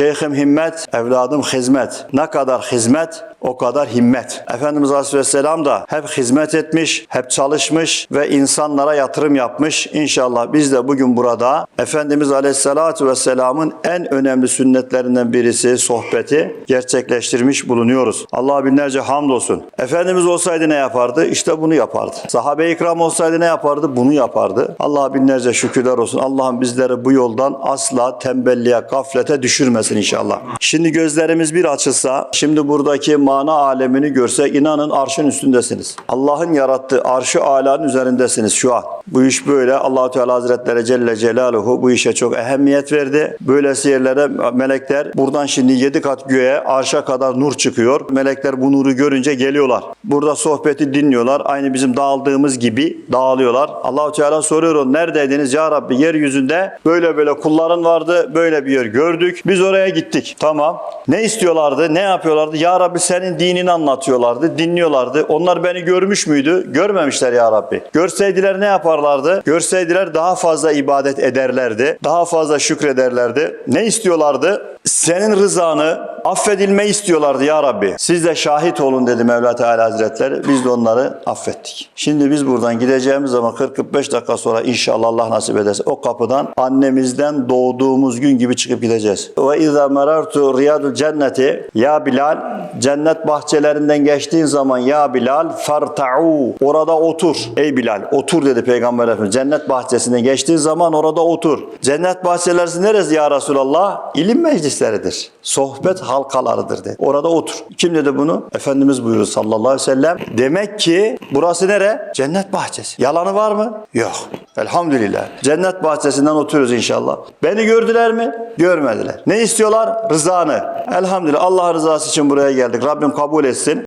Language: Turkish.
Şeyhim himmet, evladım hizmet. Ne kadar hizmet, o kadar himmet. Efendimiz Aleyhisselam da hep hizmet etmiş, hep çalışmış ve insanlara yatırım yapmış. İnşallah biz de bugün burada Efendimiz Aleyhisselatü Vesselam'ın en önemli sünnetlerinden birisi sohbeti gerçekleştirmiş bulunuyoruz. Allah'a binlerce hamdolsun. Efendimiz olsaydı ne yapardı? İşte bunu yapardı. Sahabe-i ikram olsaydı ne yapardı? Bunu yapardı. Allah'a binlerce şükürler olsun. Allah'ım bizleri bu yoldan asla tembelliğe, gaflete düşürmesin inşallah. Şimdi gözlerimiz bir açılsa, şimdi buradaki mana alemini görsek inanın arşın üstündesiniz. Allah'ın yarattığı arşı alanın üzerindesiniz şu an. Bu iş böyle. Allahu Teala Hazretleri Celle Celaluhu bu işe çok ehemmiyet verdi. Böylesi yerlere melekler buradan şimdi yedi kat göğe arşa kadar nur çıkıyor. Melekler bu nuru görünce geliyorlar. Burada sohbeti dinliyorlar. Aynı bizim dağıldığımız gibi dağılıyorlar. Allahu Teala soruyor neredeydiniz ya Rabbi yeryüzünde böyle böyle kulların vardı. Böyle bir yer gördük. Biz oraya gittik. Tamam. Ne istiyorlardı? Ne yapıyorlardı? Ya Rabbi senin dinini anlatıyorlardı. Dinliyorlardı. Onlar beni görmüş müydü? Görmemişler ya Rabbi. Görseydiler ne yaparlardı? Görseydiler daha fazla ibadet ederlerdi. Daha fazla şükrederlerdi. Ne istiyorlardı? Senin rızanı affedilmeyi istiyorlardı ya Rabbi. Siz de şahit olun dedi Mevla Teala Hazretleri. Biz de onları affettik. Şimdi biz buradan gideceğimiz zaman 40-45 dakika sonra inşallah Allah nasip ederse o kapıdan annemizden doğduğumuz gün gibi çıkıp gideceğiz. Ve izâ merartu riyadul cenneti ya Bilal cennet bahçelerinden geçtiğin zaman ya Bilal farta'u orada otur. Ey Bilal otur dedi Peygamber Efendimiz. Cennet bahçesinden geçtiğin zaman orada otur. Cennet bahçeleri neresi ya Resulallah? İlim meclisleridir. Sohbet halkalarıdır dedi. Orada otur. Kim dedi bunu? Efendimiz buyuruyor sallallahu aleyhi ve sellem. Demek ki burası nere? Cennet bahçesi. Yalanı var mı? Yok. Elhamdülillah. Cennet bahçesinden oturuyoruz inşallah. Beni gördüler mi? Görmediler. Ne istiyorlar? Rızanı. Elhamdülillah. Allah rızası için buraya geldik. Rabbim kabul etsin.